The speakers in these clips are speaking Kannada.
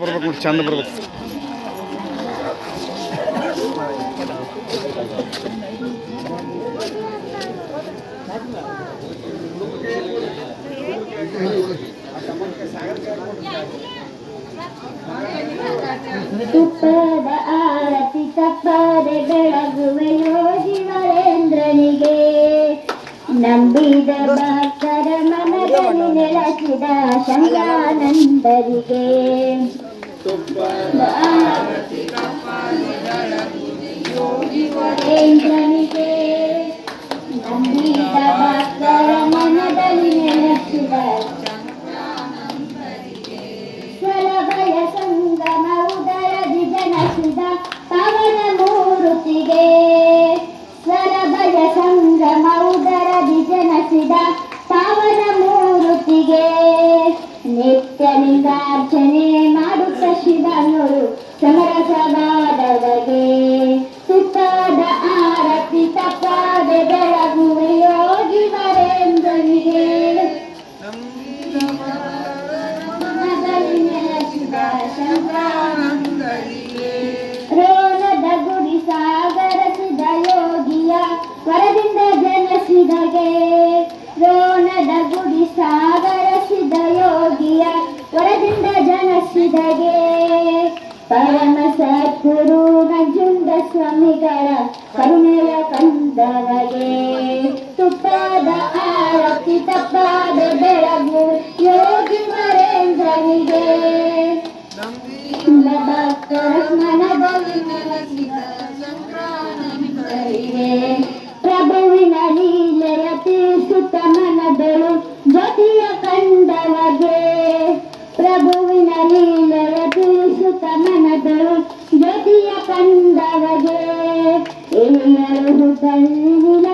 ಬರ್ಬೇಕು? ನೋಡಿ ಚಂದ ಬರ್ಬೇಕು. ತುಪ್ಪದ ಆರತಿ ತಪ್ಪದೆ ಬೆಳಗುವೆ ಯೋಗಿ ವರೇಂದ್ರನಿಗೆ. ನಂಬಿದ ಭಕ್ತರ ಮನದಲ್ಲಿ ನೆಲೆಸಿದ ಶಂಕಾನಂದರಿಗೆ ತುಪ್ಪದ ಕರುಣೆಯ ಕಂದವಗೆ ತುಪ್ಪದ ಆರತಿ ತಪ್ಪಾದ ಬೆಳಗು ಯೋಗಿ ಮರೇಂದ್ರನಿಗೆ ಭಕ್ತರ ಮನದಲ್ಲಿ ನೆಲೆಸಿದ ಸಂಕ್ರಾಂತರಿಗೆ ಪ್ರಭುವಿನ ಲೀಲೆಯ ತೀರಿಸುತ್ತ ಮನದಳು ಜ್ಯೋತಿಯ ಕಂದವಗೆ ಪ್ರಭುವಿನ ಲೀಲೆಯ ತೀರಿಸುತ್ತ ಮನದಳು ಜ್ಯೋತಿಯ ಕಂಡವಗೆ ಇಳಿಯರು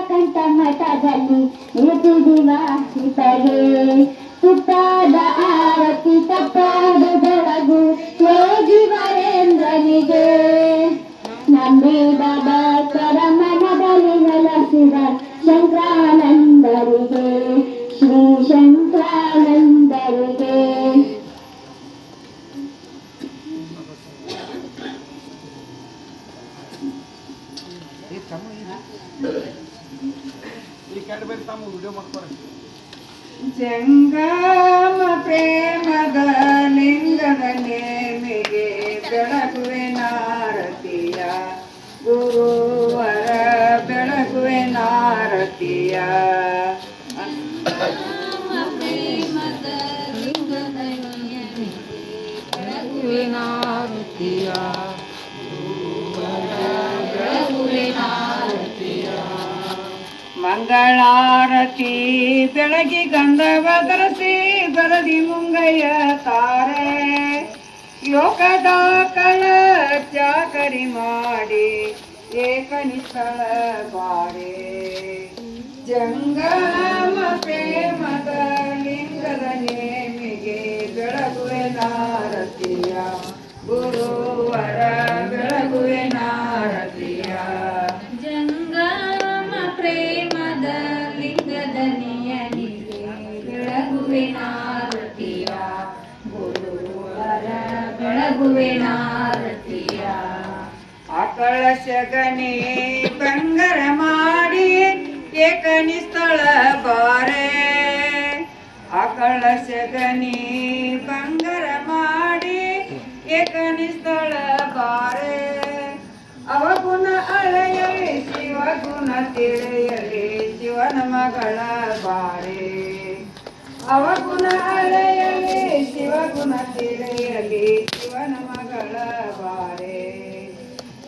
ಕಂಠ ಮಠದಲ್ಲಿ ಮೃತಿ ದಿವಾಸಿತಗೆ ಸುತ್ತಾದ ಜಂಗಮ ಪ್ರೇಮದ ಲಿಂಗದ ನೇಮಿಗೆ ಬೆಳಗುವೆ ನಾರತಿಯ ಗುರುವರ ಬೆಳಗುವೆ ನಾರತಿಯ ಮಂಗಳಾರತಿ, ಬೆಳಗಿ ಗಂಧವ ಧರಿಸಿ ಬರದಿ ಮುಂಗಯ್ಯ ತಾರೆ. ಯೋಗದ ಕಳ ಚಾಕರಿ ಮಾಡಿ ಏಕನಿಸ್ಥಳ ಬಾರೆ. ಜಂಗಮ ಪ್ರೇಮದ ಲಿಂಗದ ನೇಮಿಗೆ ಬೆಳಗುವೆ ನಾರತಿಯ. ಗುರುವರ ಬೆಳಗುವೆ ನಾರತಿಯ. ಜಂಗಮ ಪ್ರೇಮದ ಬೆಳಗುವೆ ನಾರತಿಯ ಗುರುವರ ಬೆಳಗುವೆನಾರತಿಯ ಅಕಳಶಗನೆ ಬಂಗರ ಮಾಡಿ ಬಂಗಾರ ಮಾಡಿ ಏಕನಿಸ್ಥಳ ಬಾರೆ ಆಕಳ ಬಂಗರ ಮಾಡಿ ಮಾಡಿ ಏಕನಿಸ್ಥಳ ಬಾರೆ. ಅವಗುಣ ಅಳೆಯಲಿ ಶಿವಗುಣ ತಿಳಿಯಲಿ, ಶಿವನ ಮಗಳ ಬಾರೆ. ಅವಗುಣ ಅಳೆಯಲಿ ಶಿವಗುಣ ತಿಳಿಯಲಿ ಶಿವನ ಮಗಳ ಬಾರೆ.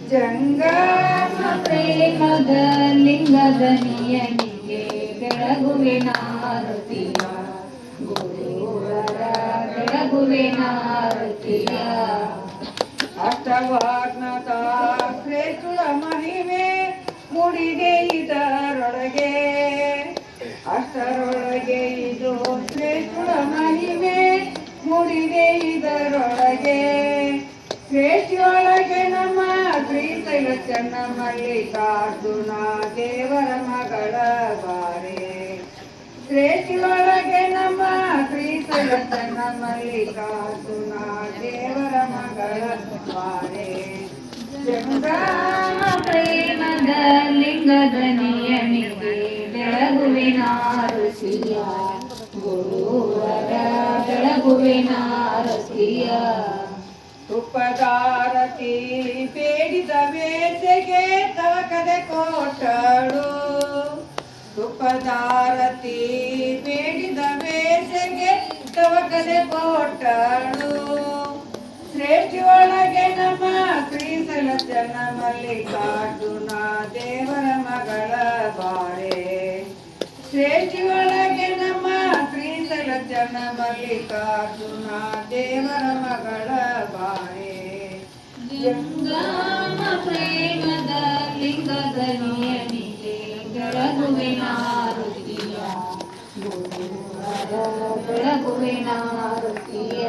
ಜಂಗಮ ಪ್ರೇಮದ ಲಿಂಗದ ನಿಯನಿಗೆ ಬೆಳಗುವೆ ನಾರತಿಯ. ಗುರುವರ ಬೆಳಗುವೆ ನಾರತಿಯ. ಅಷ್ಟವಾಗ್ನತ ಶ್ರೇಷ್ಠುಳ ಮಹಿಮೆ ಮುಡಿದೆ ಇದರೊಳಗೆ ಅಷ್ಟರೊಳಗೆ ಮುಡಿದೆ ಇದರೊಳಗೆ ಶ್ರೇಷ್ಠಿಯೊಳಗೆ ನಮ್ಮ ಪ್ರೀತಿಯ ಚೆನ್ನ ಮಲ್ಲಿಕಾರ್ಜುನ ದೇವರ ಮಗಳ ಬಾರೆ. ಶ್ರೇಷ್ಠಿಯೊಳಗೆ ನಮ್ಮ ಪ್ರೀತಿಯ ಚೆನ್ನ ಮಲ್ಲಿಕಾರ್ಜುನ ದೇವರ ಮಗಳ ಬಾರೆ. ಪ್ರೇಮದ ಲಿಂಗದ ನಿಯಮಿಗೆ ಬೆಳಗುವಿನ ಋಷಿಯ ಗುರುವರ ಬೆಳಗುವಿನ ರಸಿಯ ತುಪ್ಪದಾರತಿ ಬೇಡಿದ ಬೇಸೆಗೆ ತವಕದೆ ಕೋಟಳು ತುಪ್ಪದಾರತಿ ಬೇಡಿದ ಬೇಸೆಗೆ ತವಕದೆ ಕೋಟಳು ಶ್ರೇಷ್ಠಿ ಒಳಗೆ ನಮ್ಮ ಶ್ರೀಸಲ ಜನ ಮಲ್ಲಿಕಾರ್ಜುನ ದೇವರ ಮಗಳ ಬಾರೆ ಶ್ರೇಷ್ಠಿ ಜನ ಮಲ್ಲಿಕಾರ್ಜುನ ದೇವರ ಮಗಳ ಬಾರೆ ಜಂಗಮ ಪ್ರೇಮದ ಲಿಂಗದ ನಿಯಮಿಗೆ ಬೆಳಗುವಿನ ಗುರುವರ ಬೆಳಗುವಿನ ಋಷಿಯ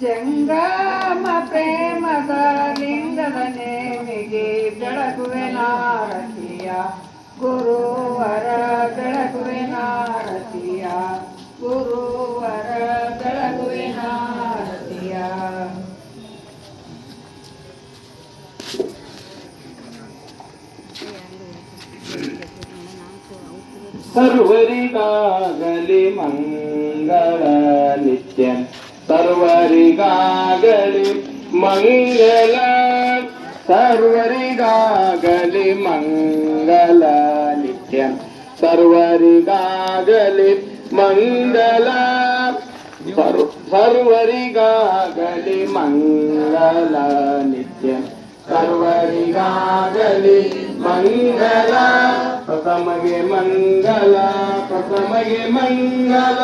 ಜಂಗಮ ಪ್ರೇಮದ ಲಿಂಗದ ನೇಮಿಗೆ ಬೆಳಗುವಿನ ನಾರತಿಯ. ಗುರುವರ ಬೆಳಗುವೆ ನಾರತಿಯ ಗುರುವರ ಬೆಳಗುವೆ ನಾರತಿಯ ಸರ್ವರಿಗಾಗಲಿ ಮಂಗಳ ನಿತ್ಯ ಸರ್ವರಿಗಾಗಲಿ ಮಂಗಲ ಸರ್ವರಿಗಾಗಲಿ ಮಂಗಲ ನಿತ್ಯ ಸರ್ವರಿಗಾಗಲಿ ಮಂಗಲ ಸರ್ವ ಸರ್ವರಿಗಾಗಲಿ ಮಂಗಲ ನಿತ್ಯ ಸರ್ವರಿಗಾಗಲಿ ಮಂಗಲ ಪ್ರಥಮಗೆ ಮಂಗಲ ಪ್ರಥಮಗೆ ಮಂಗಲ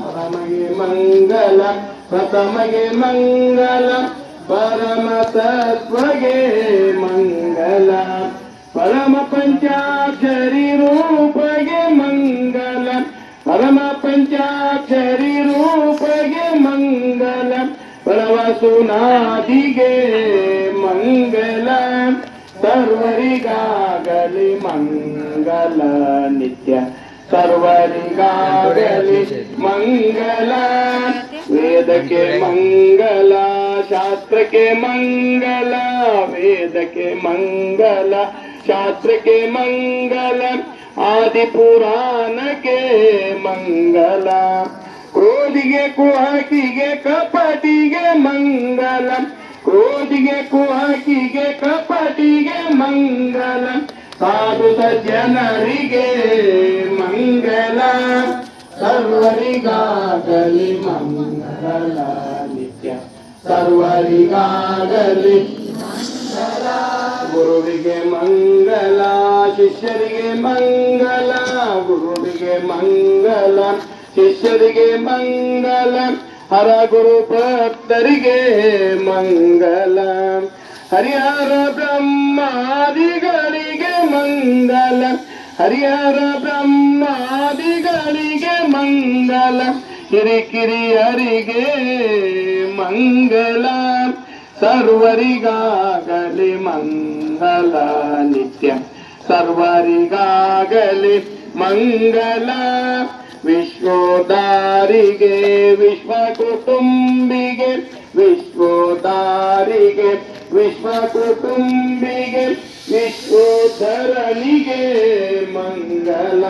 ಪರಮಗೆ ಮಂಗಲ ಪ್ರಥಮಗೆ ಮಂಗಲ ಪರಮ ತತ್ವಗೆ ಮಂಗಲ ಪರಮ ಪಂಚಾಕ್ಷರಿ ರೂಪಗೆ ಪಂಚಾಕ್ಷರಿ ರೂಪಗೆ ಮಂಗಲ, ಪರವಸುನಾದಿಗೆ ಮಂಗಲ. ಸರ್ವರಿಗಾಗಲಿ ಮಂಗಲ, ನಿತ್ಯ ಸರ್ವರಿಗಾಗಲಿ ಮಂಗಲ. ವೇದಕ್ಕೆ ಮಂಗಲ, ಶಾಸ್ತ್ರಕ್ಕೆ ಮಂಗಲ, ವೇದಕ್ಕೆ ಮಂಗಲ, ಶಾಸ್ತ್ರಕ್ಕೆ ಮಂಗಲ. ಆದಿ ಪುರಾಣಕ್ಕೆ ಮಂಗಲ. ಕ್ರೋಧಿಗೆ ಕುಹಕಿಗೆ ಕಪಟಿಗೆ ಮಂಗಲ. ಕ್ರೋಧಿಗೆ ಕುಹಕಿಗೆ ಕಪಟಿಗೆ ಮಂಗಲ. ಸಾಧು ಜನರಿಗೆ ಮಂಗಲ. ಸರ್ವರಿಗಾಗಲಿ ಮಂಗಲ ನಿತ್ಯ. ಸರ್ವರಿಗಾಗಲಿ ಗುರುವಿಗೆ ಮಂಗಲ ಶಿಷ್ಯರಿಗೆ ಮಂಗಲ ಗುರುವಿಗೆ ಮಂಗಲ ಶಿಷ್ಯರಿಗೆ ಮಂಗಲ ಹರ ಗುರು ಭಕ್ತರಿಗೆ ಮಂಗಲ ಹರಿಹರ ಬ್ರಹ್ಮಾದಿಗಳಿಗೆ ಮಂಗಲ ಹರಿಹರ ಬ್ರಹ್ಮಾದಿಗಳಿಗೆ ಮಂಗಲ ಹಿರಿಕಿರಿಯರಿಗೆ ಮಂಗಲ ಸರ್ವರಿಗಾಗಲಿ ಮಂಗಲ ನಿತ್ಯ. ಸರ್ವರಿಗಾಗಲಿ ಮಂಗಲ ವಿಶ್ವೋದಾರಿಗೆ ವಿಶ್ವ ಕುಟುಂಬಿಗೆ ವಿಶ್ವೋದಾರಿಗೆ ವಿಶ್ವ ಕುಟುಂಬಿಗೆ ವಿಶ್ವೋಧರನಿಗೆ ಮಂಗಲ.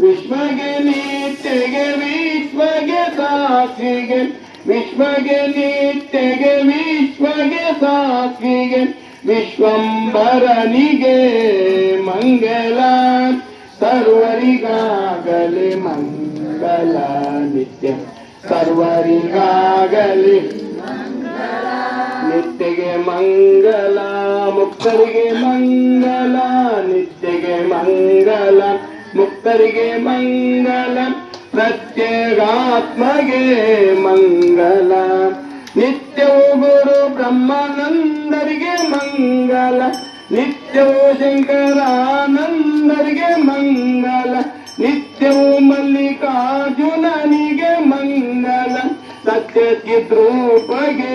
ವಿಶ್ವಗೆ ನಿತ್ಯಗೆ ವಿಶ್ವಗೆ ಸಾಕ್ಷಿಗೆ ವಿಶ್ವಗೆ ನಿತ್ಯಗೆ, ವಿಶ್ವಗೆ ಸಾತ್ವಿಗೆ ವಿಶ್ವಂಬರನಿಗೆ ಮಂಗಲ. ಸರ್ವರಿಗಾಗಲಿ ಮಂಗಲ ನಿತ್ಯ, ಸರ್ವರಿಗಾಗಲಿ ನಿತ್ಯಗೆ ಮಂಗಲ, ಮುಕ್ತರಿಗೆ ಮಂಗಲ, ನಿತ್ಯಗೆ ಮಂಗಲ, ಮುಕ್ತರಿಗೆ ಮಂಗಲ. ಪ್ರತ್ಯೇಗಾತ್ಮಗೆ ಮಂಗಲ ನಿತ್ಯವೂ ಗುರು ಬ್ರಹ್ಮಾನಂದರಿಗೆ ಮಂಗಲ ನಿತ್ಯವೂ ಶಂಕರಾನಂದರಿಗೆ ಮಂಗಲ ನಿತ್ಯವೂ ಮಲ್ಲಿಕಾರ್ಜುನನಿಗೆ ಮಂಗಲ ಸತ್ಯ ಚಿದ್ರೂಪಗೆ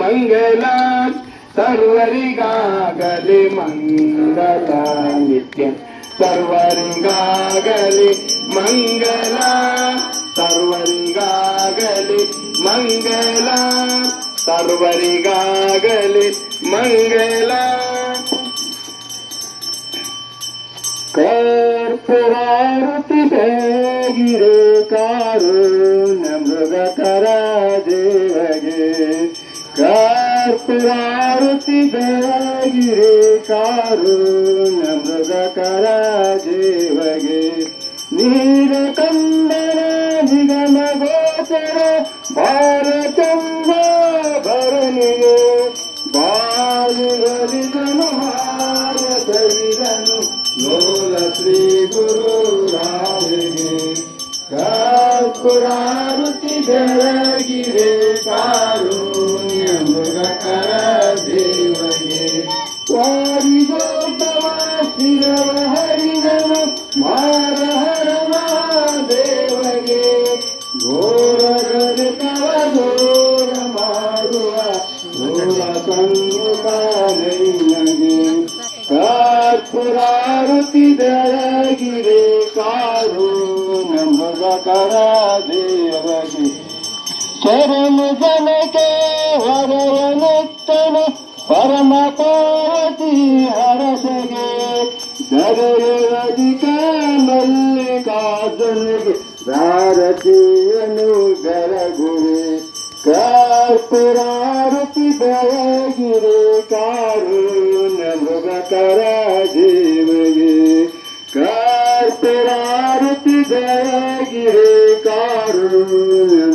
ಮಂಗಲ ಸರ್ವರಿಗಾಗಲಿ ಮಂಗಲ ನಿತ್ಯ ಸರ್ವರಿಗಾಗಲಿ ಮಂಗಲ ಸರ್ವರಿಗಾಗಲಿ ಮಂಗಲ ಸರ್ವರಿಗಾಗಲಿ, ಮಂಗಲ. ಕರ್ಪುರಾರುತಿ ಕಾರು ನಮೃಗ ಕರ ದೇವಗೆ. ಕರ್ಪುರಾರುತಿ ಬೇಗಿರೆ ಕಾರು ನಮೃಗ ಕರ ನೀಲಕಂದನ नीलकन्दनाधिगमगोचर ीरकन्दन विन गोचर भारतम् कर्पुरारुति जलगिरे का ಕರ್ಪುರಾರುತಿ ಕಾರು ಕಾರು ನಮಗಕರ ದೇವಗಿ ಚರಣ ಜನಕ್ಕೆ ಹೊರವನೆತ್ತನು ಪರಮ ಪಾರ್ವತಿ ಹರಸಗೆ. ದರೆಯಧಿಕ ಮಲ್ಲಿಕಾರ್ಜುನಿಗೆ ಭಾರತೀಯನು ಬೆಳಗುವೆ ಕಾರ್ಪುರಾರುತಿ ಬೆಳಗಿರೆ ಕಾರು ಮೃಗಕರ ದೇವಗೆ ಕರ್ಪುರಾರುತಿ ಬೆಳಗಿರೆ ಕಾರು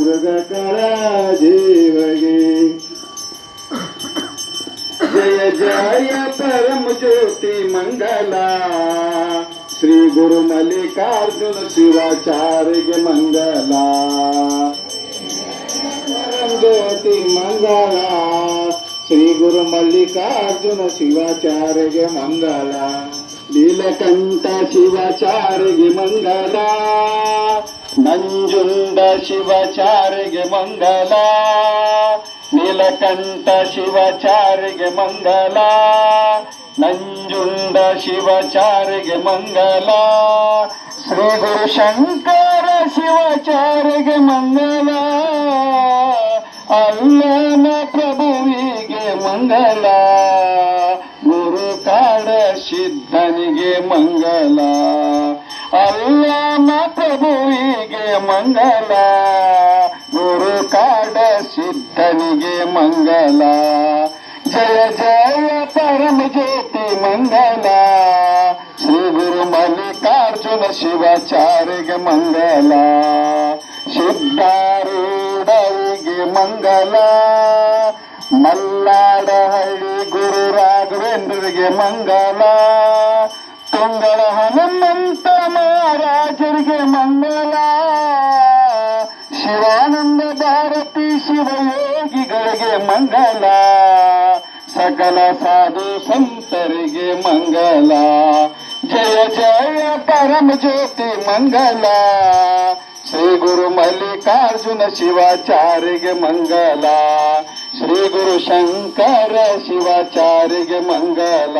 ಮೃಗಕರ ದೇವಗೆ ಜಯ ಜಯ ಪರಮ ಜ್ಯೋತಿ ಮಂಗಲ. ಶ್ರೀ ಗುರು ಮಲ್ಲಿಕಾರ್ಜುನ ಶಿವಾಚಾರ್ಯಗೆ ಮಂಗಲ. ಪರಮ ಜ್ಯೋತಿ ಮಂಗಲ. ಶ್ರೀ ಗುರು ಮಲ್ಲಿಕಾರ್ಜುನ ಶಿವಾಚಾರ್ಯಗೆ ಮಂಗಲ, ನೀಲಕಂಠ ಶಿವಾಚಾರ್ಯಗೆ ಮಂಗಲ, ನಂಜುಂಡ ಶಿವಾಚಾರ್ಯಗೆ ಮಂಗಲ, ನೀಲಕಂಠ ಶಿವಾಚಾರ್ಯಗೆ ಮಂಗಲ, ನಂಜುಂಡ ಶಿವಾಚಾರ್ಯಗೆ ಮಂಗಲ, ಶ್ರೀ ಗುರು ಶಂಕರ ಶಿವಾಚಾರ್ಯಗೆ ಮಂಗಲ. ಅಲ್ಲನ ಪ್ರಭುವಿಗೆ ಮಂಗಲ. ಗುರು ಕಾಡ ಸಿದ್ಧನಿಗೆ ಮಂಗಲ. ಅಲ್ಲ ಪ್ರಭುವಿಗೆ ಮಂಗಲ. ಗುರು ಕಾಡ ಸಿದ್ಧನಿಗೆ ಮಂಗಲ. ಜಯ ಜಯ ಪರಮ ಜ್ಯೋತಿ ಮಂಗಲ. ಶ್ರೀ ಗುರು ಮಲ್ಲಿಕಾರ್ಜುನ ಶಿವಾಚಾರ್ಯಗೆ ಮಂಗಲ. ಸಿದ್ಧಾರೂಢರಿಗೆ ಮಂಗಲ. ಮಲ್ಲಾಡಹಳ್ಳಿ ಗುರು ರಾಘವೇಂದ್ರರಿಗೆ ಮಂಗಲ. ತುಂಗಳ ಹನುಮಂತ ಮಹಾರಾಜರಿಗೆ ಮಂಗಲ. ಶಿವಾನಂದ ಭಾರತಿ ಶಿವಯೋಗಿಗಳಿಗೆ ಮಂಗಲ. ಸಕಲ ಸಾಧು ಸಂತರಿಗೆ ಮಂಗಲ. ಜಯ ಜಯ ಪರಮ ಜ್ಯೋತಿ ಮಂಗಲ. ಶ್ರೀ ಗುರು ಮಲ್ಲಿಕಾರ್ಜುನ ಶಿವಾಚಾರ್ಯಗೆ ಮಂಗಲ. ಶ್ರೀ ಗುರು ಶಂಕರ ಶಿವಾಚಾರ್ಯ ಮಂಗಲ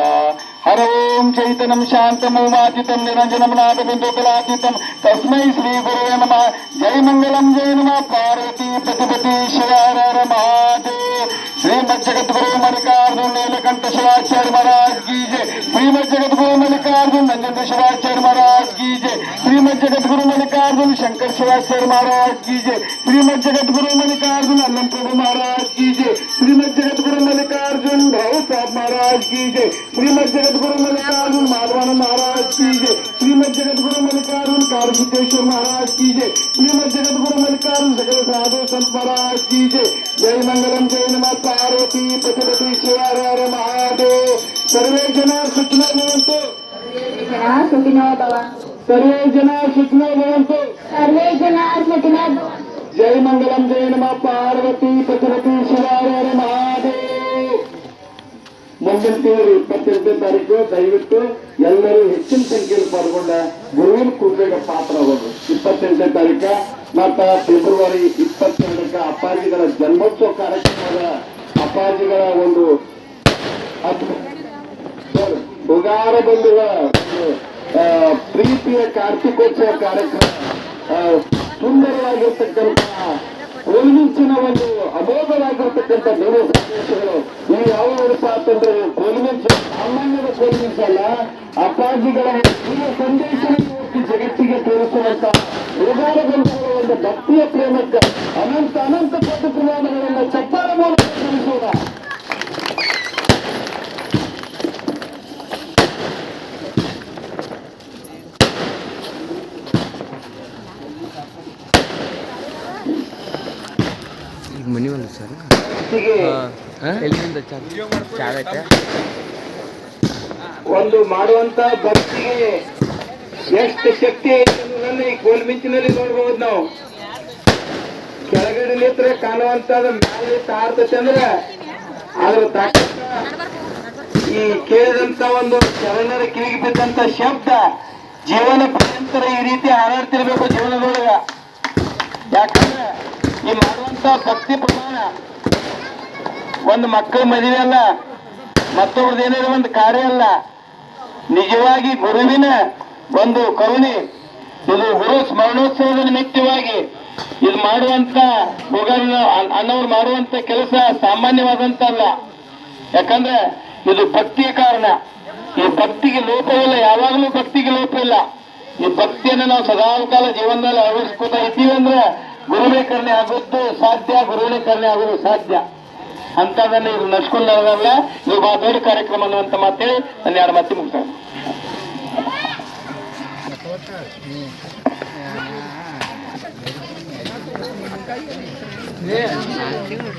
ಹರ ಓಂ ಚೈತನ್ಯಂ ಶಾಂತಮೂಮಾತಿತಂ ನಿರಂಜನಂ ನಾದಬಿಂದುಕಲಾತೀತಂ ತಸ್ಮೈ ಶ್ರೀ ಗುರುವೇ ನಮಃ ಜೈ ಮಂಗಲಂ ಜೈ ನಮಃ ಪಾರ್ವತಿ ಪ್ರತಿಪತಿ ಶಿವಾರ ಮಹಾದೇವ್ ಶ್ರೀಮದ್ ಜಗದ್ಗುರು ಮಲ್ಲಿಕಾರ್ಜುನ್ ನೀಲಕಂಠ ಶಿವಾಚಾರ್ಯ ಮಹಾರಾಜ್ ಕಿ ಜೈ ಶ್ರೀಮದ್ ಜಗದ್ಗುರು ಮಲ್ಲಿಕಾರ್ಜುನ್ ನಂಜನ ಶಿವಾಚಾರ್ಯ ಮಹಾರಾಜ್ ಕಿ ಜೈ ಶ್ರೀಮದ್ ಜಗದ್ಗುರು ಮಲ್ಲಿಕಾರ್ಜುನ್ ಶಂಕರ್ ಶಿವಾಚಾರ್ಯ ಮಹಾರಾಜ್ ಕಿ ಜೈ ಶ್ರೀಮದ್ ಜಗದ್ಗುರು ಮಲ್ಲಿಕಾರ್ಜುನ್ ಅಲ್ಲಂ ಪ್ರಭು ಮಹಾರಾಜ್ ಕಿ ಜೈ श्रीमद जगत गुरु मल्लिकार्जुन भाऊ साहब महाराज की जय श्रीमद जगत गुरु मल्लिकार्जुन माधवानंद महाराज की जय श्रीमद जगत गुरु मल्लिकार्जुन कार्तिकेश्वर महाराज की जय श्रीमद जगत गुरु मल्लिकार्जुन सगल साधु संत महाराज की जय जय मंगलम जय नम पार्वती पतिपति शिवार महादेव सर्वे जना सुखिनो भवन्तु सर्वे जना सुखिनो भवन्तु सर्वे जना सुखिनो भवन्तु सर्वे जना सुखिनो भवन्तु ಜಯಮಂಗಲಂ ಜಯ ನಮ. ಪಾರ್ವತಿ ಪತಿಪತಿ ಶಿವಾರ ಮಹಾದೇವ್. ಮುಂದಿನ ತಿಂಗಳು ಇಪ್ಪತ್ತೆಂಟನೇ ತಾರೀಕು, ದಯವಿಟ್ಟು ಎಲ್ಲರೂ ಹೆಚ್ಚಿನ ಸಂಖ್ಯೆಯಲ್ಲಿ ಪಾಲ್ಗೊಂಡ ಗುರುವಿನ ಪಾತ್ರ ಪಾತ್ರವಾಗೋದು ಇಪ್ಪತ್ತೆಂಟನೇ ತಾರೀಕ, ಮತ್ತ ಫೆಬ್ರವರಿ ಇಪ್ಪತ್ತೆರಡಕ್ಕೆ ಅಪ್ಪಾಜಿಗಳ ಜನ್ಮೋತ್ಸವ ಕಾರ್ಯಕ್ರಮದ ಅಪ್ಪಾಜಿಗಳ ಒಂದು ಉಗಾರ ಬಂದಿರುವ ಪ್ರೀತಿಯ ಕಾರ್ತಿಕೋತ್ಸವ ಕಾರ್ಯಕ್ರಮ ಆ, ಸುಂದರವಾಗಿರ್ತಕ್ಕಂಥ ಕೋಲ್ಮಿಂಚಿನ ಒಂದು ಅಮೋಘವಾಗಿರ್ತಕ್ಕಂಥ ಬೇರೆ ಸಂದೇಶಗಳು. ಇವು ಯಾವ ಏನಪ್ಪ ಅಂತಂದ್ರೆ ಕೋಲ್ಮಿಂಚ ಸಾಮಾನ್ಯದ ಕೋಲ್ಮಿಂಚ ಅಲ್ಲ ಅಪ್ಪಾಜಿಗಳ ಈ ಸಂದೇಶ ಜಗತ್ತಿಗೆ ತೋರಿಸುವಂತ ಗ್ರಂಥಗಳ ಒಂದು ಭಕ್ತಿಯ ಪ್ರೇಮಕ್ಕೆ ಅನಂತ ಅನಂತ ಪದ ಪ್ರಮಾಣಗಳನ್ನು ಚಪ್ಪಾಳ ಒಂದು ಮಾಡುವಂತ ಭಕ್ತಿಗೆ ಎಷ್ಟು ಶಕ್ತಿ ಐತೆ ಅನ್ನೋದನ್ನ ಈ ನೋಡಬಹುದು ನಾವು. ಕೆಳಗಡೆ ನಿತ್ರ ಕಾಣುವಂತದ ಮೇಲೆ ತಾರ್ತೈತೆ ಅಂದ್ರೆ ಅದ್ರ ಈ ಕೇಳಿದಂತ ಒಂದು ಶರಣರ ಕಿವಿಗೆ ಬಿದ್ದಂತ ಶಬ್ದ ಜೀವನ ಪರ್ಯಂತರ ಈ ರೀತಿ ಹಾರಾಡ್ತಿರ್ಬೇಕು ಜೀವನದೊಳಗ. ಯಾಕಂದ್ರೆ ಈ ಮಾಡುವಂತ ಭಕ್ತಿ ಪ್ರಮಾಣ ಒಂದು ಮಕ್ಕಳ ಮದುವೆ ಅಲ್ಲ, ಮತ್ತೊಬ್ರದ್ದು ಏನಾದ್ರು ಒಂದು ಕಾರ್ಯ ಅಲ್ಲ. ನಿಜವಾಗಿ ಗುರುವಿನ ಒಂದು ಕರುಣೆ. ಇದು ಗುರು ಸ್ಮರಣೋತ್ಸವದ ನಿಮಿತ್ತವಾಗಿ ಇದು ಮಾಡುವಂತ ಹೋಗಲ್ಲ ಅನ್ನೋರು ಮಾಡುವಂತ ಕೆಲಸ ಸಾಮಾನ್ಯವಾದಂತ ಅಲ್ಲ ಯಾಕಂದ್ರೆ ಇದು ಭಕ್ತಿಯ ಕಾರಣ. ಈ ಭಕ್ತಿಗೆ ಲೋಪವಿಲ್ಲ, ಯಾವಾಗಲೂ ಭಕ್ತಿಗೆ ಲೋಪ ಇಲ್ಲ ಈ ಭಕ್ತಿಯನ್ನು ನಾವು ಸದಾಕಾಲ ಜೀವನದಲ್ಲಿ ಅಳವಡಿಸ್ಕೊತಾ ಇದ್ದೀವಿ ಅಂದ್ರೆ ಗುರುವೇ ಕರ್ಣೆ ಆಗೋದು ಸಾಧ್ಯ, ಗುರುವಿನ ಕರ್ಣೆ ಆಗೋದು ಸಾಧ್ಯ. ಅಂತದನ್ನ ಇದು ನಡ್ಸ್ಕೊಂಡು ನಡೆದಲ್ಲ ಇದು ಬಹಳ ದೊಡ್ಡ ಕಾರ್ಯಕ್ರಮ ಅನ್ನುವಂತ ಮಾತೇಳಿ ನನ್ನ ಎರಡು ಮತ್ತೆ ಮುಗಿಸ್ತಾರೆ ತಿಂಗಳು